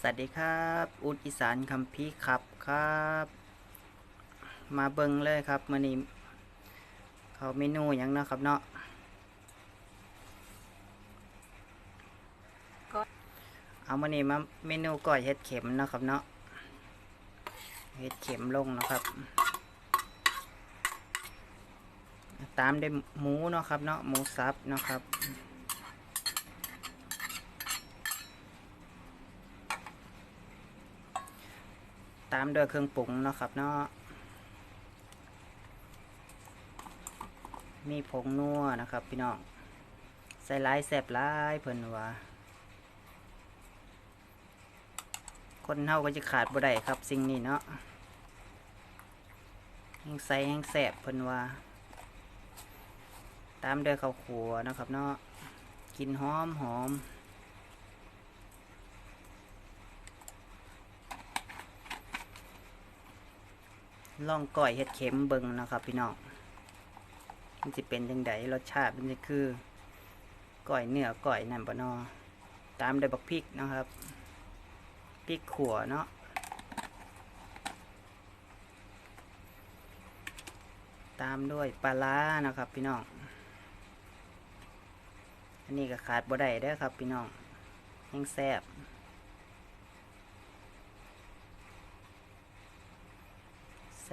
สวัสดีครับ อุดอีสานคำพีครับครับ มาเบิงเลยครับมื่อนี้เขาเมนูยังเนาะครับเนาะเอามื่อนี้มาเมนูก้อยเห็ดเข็มเนาะครับเนาะเห็ดเข็มลงนะครับ ตามด้วยหมูเนาะครับเนาะหมูสับเนาะครับ ตามด้วยเครื่องปรุงเนาะครับเนาะมีผงนัวนะครับ พี่น้องใส่ลายแสบลายเพิ่นว่าคนเฮาก็จะขาดบ่ได้ครับ สิ่งนี้เนาะแห้งใส่แห้งแสบเพิ่นว่า ตามด้วยข้าวขัวนะครับเนาะกินหอมหอม ล่องก้อยเห็ดเข็มเบิงนะครับ พี่น้องมันจะเป็นยังไงรสชาติมันจะคือก้อยเนื้อก้อยนั่นปะนอตามด้วยบักพริกนะครับพริกขั่วเนาะตามด้วยปลาร้านะครับ พี่น้องอันนี้ก็ขาดบ่ได้เด้อครับ พี่น้องแห้งแซ่บ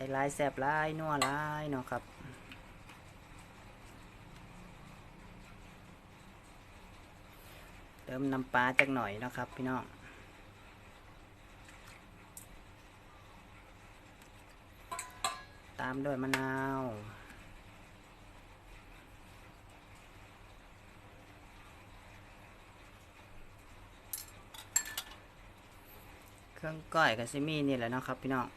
ส่ลายแสบลายนัวลายเนาะครับเติมน้ำปลาจักหน่อยนะครับ พี่น้องตามด้วยมะนาวเครื่องก้อยกับซิมี่นี่แหละนะครับพี่น้อง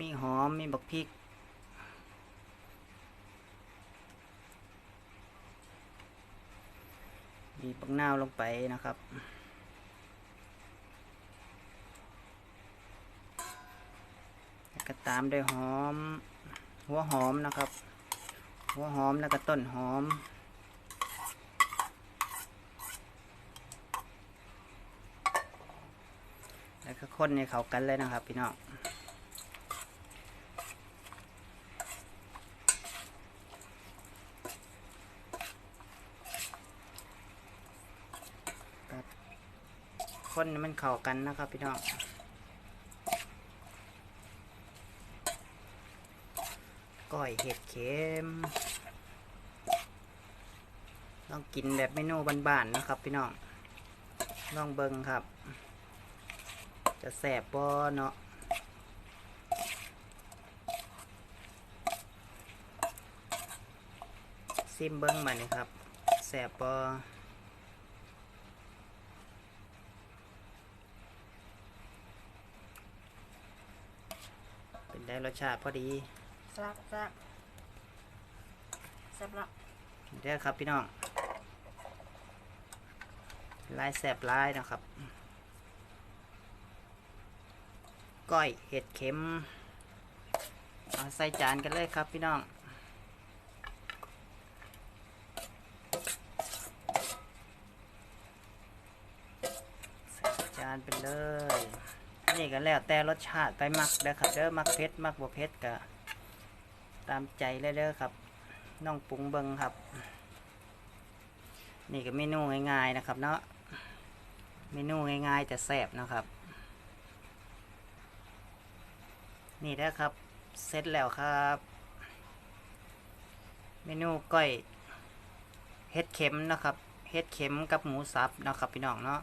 มีหอม มีบักพริก มีปักนาวลงไปนะครับ แล้วก็ตามด้วยหอม หัวหอมนะครับ หัวหอมแล้วก็ต้นหอมแล้วก็คนให้เขากันเลยนะครับพี่น้อง คนมันเข้ากันนะครับพี่น้องก้อยเห็ดเข็มลองกินแบบเมนูบ้านๆนะครับ พี่น้องลองเบิงครับ จะแสบบ่เนาะซิมเบิ้งมานี่ครับแสบบ่ เป็น ได้รสชาติพอดีแซ่บแซ่บแซ่บละเด้อครับพี่น้องลายแสบลายนะครับ ก้อยเห็ดเข็มเอาใส่จานกันเลยครับพี่น้องใส่จานไปเลย นี่ก็แล้วแต่รสชาติไปมักเด้อครับเด้อมักเผ็ดมักบ่เผ็ดก็ตามใจเลยเด้อครับน้องปรุงเบิงครับ นี่ก็เมนูง่ายๆนะครับ เนาะเมนูง่ายๆจะแซ่บนะครับ นี่นะครับเสร็จแล้วครับ เมนูก้อยเห็ดเข็มนะครับเห็ดเข็มกับหมูสับนะครับพี่น้องเนาะ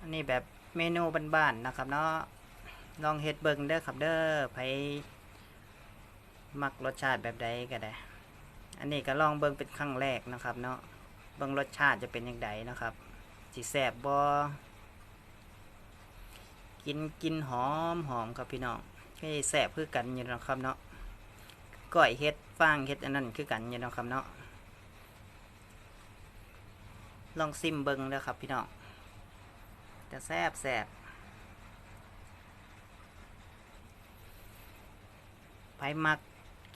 อันนี้แบบ เมนูบ้านๆนะครับเนาะลองเฮ็ดเบิงเด้อครับเด้อไผมักรสชาติแบบใดก็ได้ อันนี้ก็ลองเบิ่งเป็นครั้งแรกนะครับ เนาะเบิ่งรสชาติจะเป็นยังไงนะครับสิแซ่บบ่กินกินหอมหอมครับพี่น้องให้แซ่บคือกันอยู่นะครับเนาะก้อยเฮ็ดฟางเฮ็ดอันนั้นคือกันอยู่นะครับเนาะลองซิมเบิ่งเด้อครับพี่น้อง จะแซบแซบไผมัก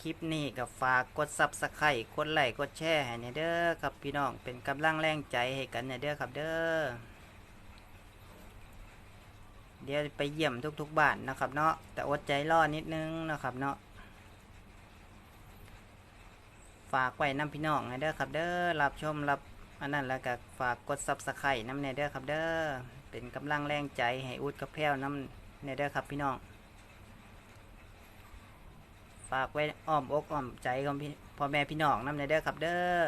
คลิปนี้ก็ฝากกดซับสไครต์กดไลค์กดแชร์ให้เนี่ยเด้อครับพี่น้องเป็นกำลังแรงใจให้กันเนี่ยเด้อครับเด้อเดี๋ยวไปเยี่ยมทุกๆบ้านนะครับเนาะแต่อดใจรอนิดนึงนะครับเนาะฝากไว้น้ำพี่น้องให้เด้อครับเด้อรับชมรับอันนั้นแล้วก็ฝากกดซับสไครต์น้ำในเด้อครับเด้อ เป็นกำลังแรงใจให้อุดกับแพรวน้ำในเด้อครับพี่น้อง ฝากไว้อ้อมอกอ้อมใจของพี่พ่อแม่พี่น้องน้ำในเด้อครับเด้อ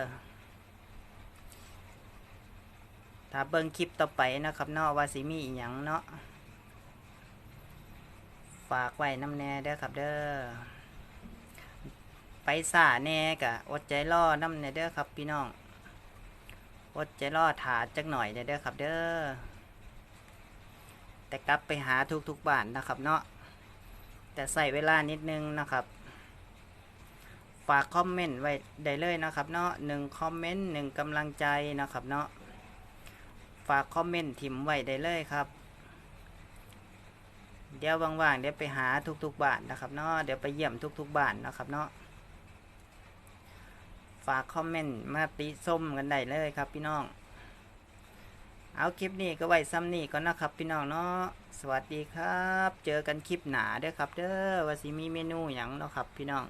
ถ้าเบิ่งคลิปต่อไปนะครับเนาะว่าสิมีอีหยังเนาะฝากไว้น้ำแน่เด้อครับเด้อไปซาแน่กะอดใจรอน้ำในเด้อครับพี่น้องอดใจรอถาจักหน่อยเด้อครับเด้อ แต่กลับไปหาทุกๆบ้านนะครับเนาะแต่ใส่เวลานิดนึงนะครับ ฝากคอมเมนต์ไว้ได้เลยนะครับเนาะหนึ่งคอมเมนต์หนึ่งกำลังใจนะครับเนาะฝากคอมเมนต์ถิ่มไว้ได้เลยครับ เดี๋ยวว่างๆเดี๋ยวไปหาทุกๆบ้านนะครับเนาะเดี๋ยวไปเยี่ยมทุกๆบ้านนะครับเนาะฝากคอมเมนต์มาติส้มกันได้เลยครับพี่น้อง เอาคลิปนี้ก็ไว้ซ้ำนี่ก่อนนะครับ พี่น้องเนาะสวัสดีครับ เจอกันคลิปหนาเด้อครับ เด้อว่าสิมีเมนูอย่างเนาะครับ พี่น้อง